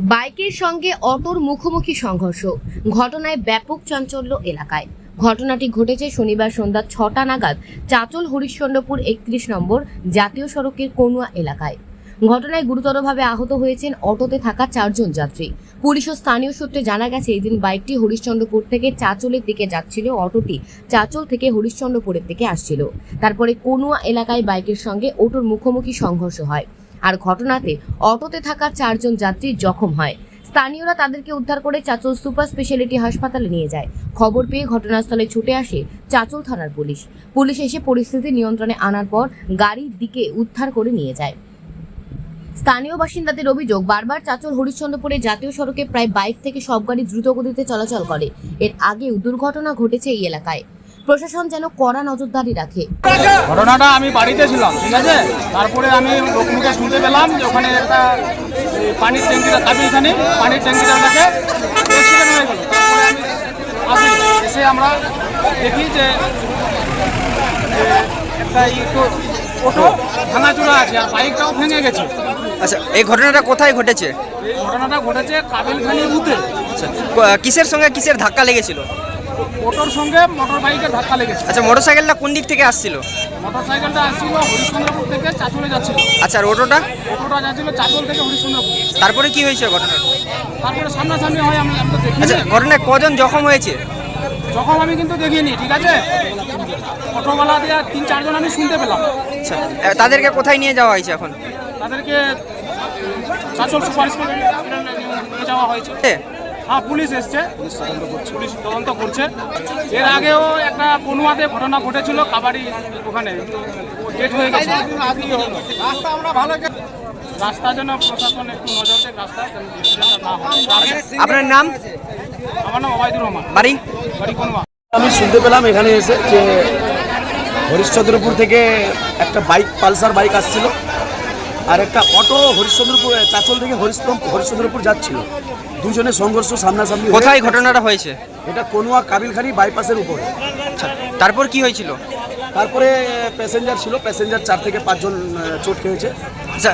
বাইকের সঙ্গে অটোর মুখোমুখি সংঘর্ষ। ঘটনায় ব্যাপক চাঞ্চল্য এলাকায়। ঘটনাটি ঘটেছে শনিবার সন্ধ্যা ছটা নাগাদ চাচল হরিশ্চন্দ্রপুর একত্রিশ নম্বর জাতীয় সড়কের কনুয়া এলাকায়। ঘটনায় গুরুতরভাবে আহত হয়েছেন অটোতে থাকা চারজন যাত্রী। পুলিশ ও স্থানীয় সূত্রে জানা গেছে, এদিন বাইকটি হরিশ্চন্দ্রপুর থেকে চাচলের দিকে যাচ্ছিল, অটোটি চাচল থেকে হরিশ্চন্দ্রপুরের দিকে আসছিল। তারপরে কনুয়া এলাকায় বাইকের সঙ্গে অটোর মুখোমুখি সংঘর্ষ হয়। আর ঘটনাতে অটোতে থাকা চারজন যাত্রী জখম হয়। স্থানীয়রা তাদেরকে উদ্ধার করে চাচল সুপার স্পেশালিটি হাসপাতালে নিয়ে যায়। খবর পেয়ে ঘটনাস্থলে ছুটে আসে চাচল থানার পুলিশ। পুলিশ এসে পরিস্থিতি নিয়ন্ত্রণে আনার পর গাড়ির দিকে উদ্ধার করে নিয়ে যায়। স্থানীয় বাসিন্দাদের অভিযোগ, বারবার চাচল হরিশ্চন্দ্রপুরে জাতীয় সড়কে প্রায় বাইক থেকে সব গাড়ি দ্রুত গতিতে চলাচল করে। এর আগেও দুর্ঘটনা ঘটেছে এই এলাকায়। প্রশাসন যেন কড়া নজরদারি রাখে। ঘটনাটা আমি বাড়িতে ছিলাম ঠিক আছে? তারপরে আমি লোক মুখে শুনতে পেলাম যে ওখানে একটা পানির ট্যাঙ্কিটা কাবিলখানি পানির ট্যাঙ্কিটা আমি আসি এসে আমরা দেখি যে যে একটা অটো ভাঙাচোরা আছে আর বাইকটাও ভেঙে গেছে। আচ্ছা এই ঘটনাটা কোথায় ঘটেছে? ঘটনাটা ঘটেছে কাবিলখানি বুথে। ক- কিসের সঙ্গে কিসের ধাক্কা লেগেছিল? অটোর সঙ্গে মোটর বাইকের ধাক্কা লেগেছে। আচ্ছা মোটর সাইকেলটা কোন দিক থেকে আসছিল? মোটর সাইকেলটা আসছিল হরিশ্চন্দ্রপুর থেকে চাচলে যাচ্ছিল। আচ্ছা আর অটোটা? অটোটা যাচ্ছিল চাচল থেকে হরিশ্চন্দ্রপুর তারপরে কি হয়েছে ঘটনা? তারপরে সামনাসামনি হয় আমি আমি তো দেখিনি। আচ্ছা ঘটনায় কজন জখম হয়েছে? জখম আমি কিন্তু দেখিনি ঠিক আছে? অটোওয়ালা দিয়ে তিন চারজন আমি শুনতে পেলাম। আচ্ছা তাদেরকে কোথায় নিয়ে যাওয়া হয়েছে এখন? তাদেরকে চাচল সুপার স্পেশালিটি নিয়ে যাওয়া হয়েছে। হ্যাঁ পুলিশ এসছে। পুলিশ তদন্ত করছে। এর আগেও একটা পনুয়াতে ঘটনা ঘটেছিল কাবাডি ওখানে। ডেট হয়ে গেছে। রাস্তা আমরা ভালো রাস্তার জন্য প্রশাসন একটু নজর দেয় রাস্তা আপনার নাম? আমার নাম অবায়দুর রহমান। বাড়ি? বাড়ি পনুয়া আমি শুনতে পেলাম এখানে এসে যে হরিশ্চন্দ্রপুর থেকে একটা বাইক পালসার বাইক আসছিল। আর একটা অটো হরিশ্চন্দ্রপুর চাচল থেকে হরিশ্চন্দ্র হরিশ্চন্দ্রপুর যাচ্ছিল। দুজনে সংঘর্ষ সামনাসামনি কোথায় ঘটনাটা হয়েছে? এটা কোনোয়া কাবিলখানি বাইপাসের উপরে। আচ্ছা তারপর কি হয়েছিল? তারপরে প্যাসেঞ্জার ছিল প্যাসেঞ্জার চার থেকে পাঁচজন চোট খেয়েছে। আচ্ছা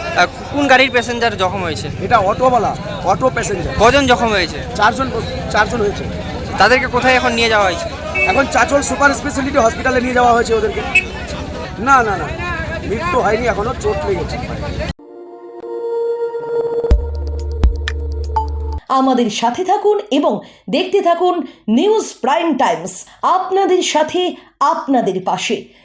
কোন গাড়ির প্যাসেঞ্জার জখম হয়েছে? এটা অটোওয়ালা অটো প্যাসেঞ্জার কজন জখম হয়েছে? চারজন চারজন হয়েছে। তাদেরকে কোথায় এখন নিয়ে যাওয়া হয়েছে? এখন চাচল সুপার স্পেশালিটি হসপিটালে নিয়ে যাওয়া হয়েছে ওদেরকে। না না না। মৃত্যু হয়নি, এখনও চোট লেগেছে। আমাদের সাথে থাকুন এবং দেখতে থাকুন নিউজ প্রাইম টাইমস। আপনাদের সাথে, আপনাদের পাশে।